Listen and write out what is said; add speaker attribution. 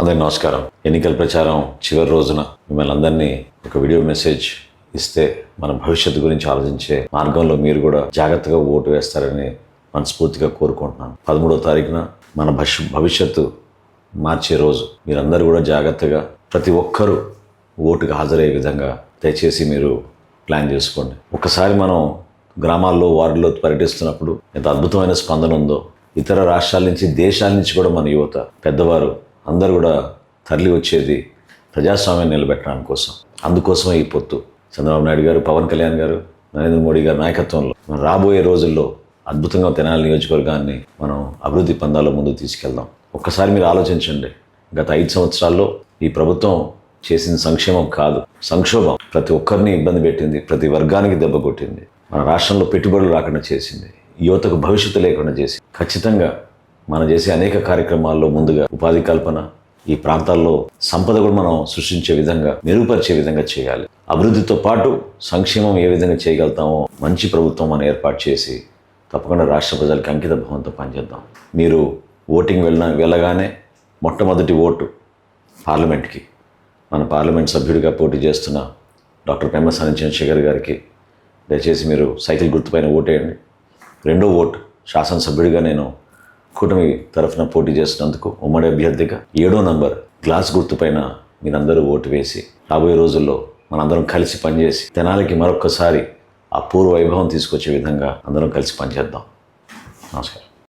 Speaker 1: అందరికి నమస్కారం. ఎన్నికల ప్రచారం చివరి రోజున మిమ్మల్ని అందరినీ ఒక వీడియో మెసేజ్ ఇస్తే మన భవిష్యత్తు గురించి ఆలోచించే మార్గంలో మీరు కూడా జాగ్రత్తగా ఓటు వేస్తారని మనస్ఫూర్తిగా కోరుకుంటున్నాను. పదమూడవ తారీఖున మన భవిష్య భవిష్యత్తు మార్చే రోజు మీరందరూ కూడా జాగ్రత్తగా ప్రతి ఒక్కరూ ఓటుకు హాజరయ్యే విధంగా దయచేసి మీరు ప్లాన్ చేసుకోండి. ఒకసారి మనం గ్రామాల్లో వార్డులో పర్యటిస్తున్నప్పుడు ఎంత అద్భుతమైన స్పందన ఉందో ఇతర రాష్ట్రాల నుంచి దేశాల నుంచి కూడా మన యువత పెద్దవారు అందరూ కూడా తరలి వచ్చేది ప్రజాస్వామ్యం నిలబెట్టడం కోసం. అందుకోసమే ఈ పొత్తు. చంద్రబాబు నాయుడు గారు పవన్ కళ్యాణ్ గారు నరేంద్ర మోడీ గారి నాయకత్వంలో మనం రాబోయే రోజుల్లో అద్భుతంగా తెనాలి నియోజకవర్గాన్ని మనం అభివృద్ధి పందాల్లో ముందుకు తీసుకెళ్దాం. ఒక్కసారి మీరు ఆలోచించండి. గత ఐదు సంవత్సరాల్లో ఈ ప్రభుత్వం చేసిన సంక్షేమం కాదు. సంక్షోభం ప్రతి ఒక్కరిని ఇబ్బంది పెట్టింది ప్రతి వర్గానికి దెబ్బ కొట్టింది. మన రాష్ట్రంలో పెట్టుబడులు రాకుండా చేసింది. యువతకు భవిష్యత్తు లేకుండా చేసి ఖచ్చితంగా మనం చేసే అనేక కార్యక్రమాల్లో ముందుగా ఉపాధి కల్పన ఈ ప్రాంతాల్లో సంపద కూడా మనం సృష్టించే విధంగా మెరుగుపరిచే విధంగా చేయాలి. అభివృద్ధితో పాటు సంక్షేమం ఏ విధంగా చేయగలుగుతామో మంచి ప్రభుత్వం మనం ఏర్పాటు చేసి తప్పకుండా రాష్ట్ర ప్రజలకు అంకిత భావంతో పనిచేద్దాం. మీరు ఓటింగ్ వెళ్ళిన వెళ్ళగానే మొట్టమొదటి ఓటు పార్లమెంట్కి. మన పార్లమెంట్ సభ్యుడిగా పోటీ చేస్తున్న డాక్టర్ పెమ్మసాని చంద్రశేఖర్ గారికి దయచేసి మీరు సైకిల్ గుర్తుపైన ఓటేయండి. రెండో ఓటు శాసనసభ్యుడిగా నేను కూటమి తరఫున పోటీ చేసినందుకు ఉమ్మడి అభ్యర్థిగా ఏడో నంబర్ గ్లాస్ గుర్తుపైన మీరందరూ ఓటు వేసి రాబోయే రోజుల్లో మనందరం కలిసి పనిచేసి తెనాలికి మరొక్కసారి ఆ పూర్వ వైభవం తీసుకొచ్చే విధంగా అందరం కలిసి పనిచేద్దాం. నమస్కారం.